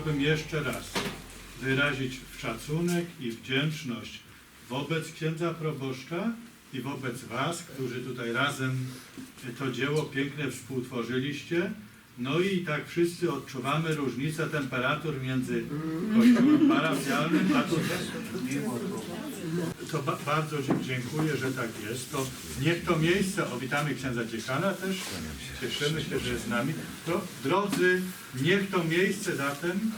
Chciałbym jeszcze raz wyrazić szacunek i wdzięczność wobec księdza proboszcza i wobec Was, którzy tutaj razem to dzieło piękne współtworzyliście. No i tak wszyscy odczuwamy różnicę temperatur między kościołem parafialnym a tutaj. To ba bardzo dziękuję, że tak jest. To niech to miejsce, o witamy księdza dziekana też, cieszymy się, że jest z nami. To drodzy, niech to miejsce zatem,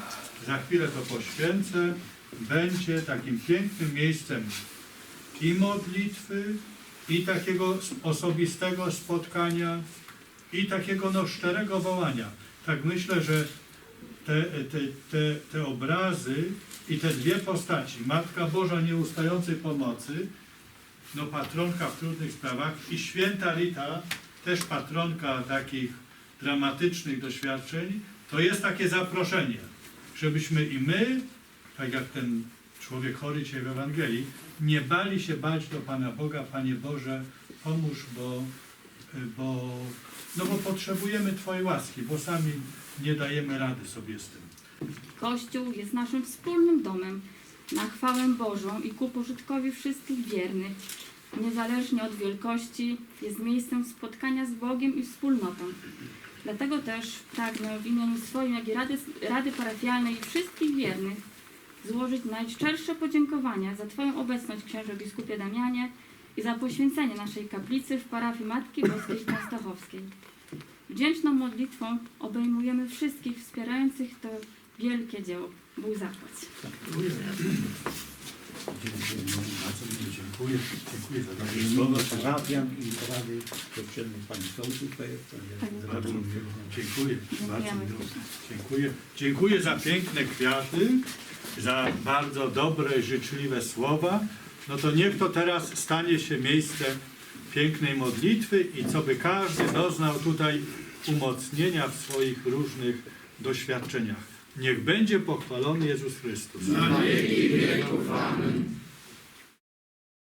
za chwilę to poświęcę, będzie takim pięknym miejscem i modlitwy, i takiego osobistego spotkania, i takiego no, szczerego wołania. Tak myślę, że te, te, te, te obrazy i te dwie postaci, Matka Boża Nieustającej Pomocy, no patronka w trudnych sprawach i Święta Rita, też patronka takich dramatycznych doświadczeń, to jest takie zaproszenie, żebyśmy i my, tak jak ten człowiek chory dzisiaj w Ewangelii, nie bali się bać do Pana Boga, Panie Boże, pomóż, bo, bo, no bo potrzebujemy Twojej łaski, bo sami nie dajemy rady sobie z tym. Kościół jest naszym wspólnym domem na chwałę Bożą i ku pożytkowi wszystkich wiernych. Niezależnie od wielkości jest miejscem spotkania z Bogiem i wspólnotą. Dlatego też pragnę w imieniu swoim, jak i Rady, Rady Parafialnej i wszystkich wiernych złożyć najszczersze podziękowania za Twoją obecność, księże biskupie Damianie, i za poświęcenie naszej kaplicy w parafii Matki Boskiej Częstochowskiej. Wdzięczną modlitwą obejmujemy wszystkich wspierających to wielkie dzieło. Bóg zapłać. Dziękuję. Dziękuję dziękuję, za dobre słowa. Parafian i rady poprzednich tutaj. Bardzo dziękuję, bardzo dziękuję. Dziękuję za piękne kwiaty, za bardzo dobre życzliwe słowa. No to niech to teraz stanie się miejsce pięknej modlitwy i co by każdy doznał tutaj umocnienia w swoich różnych doświadczeniach. Niech będzie pochwalony Jezus Chrystus. Na wieki wieków. Amen.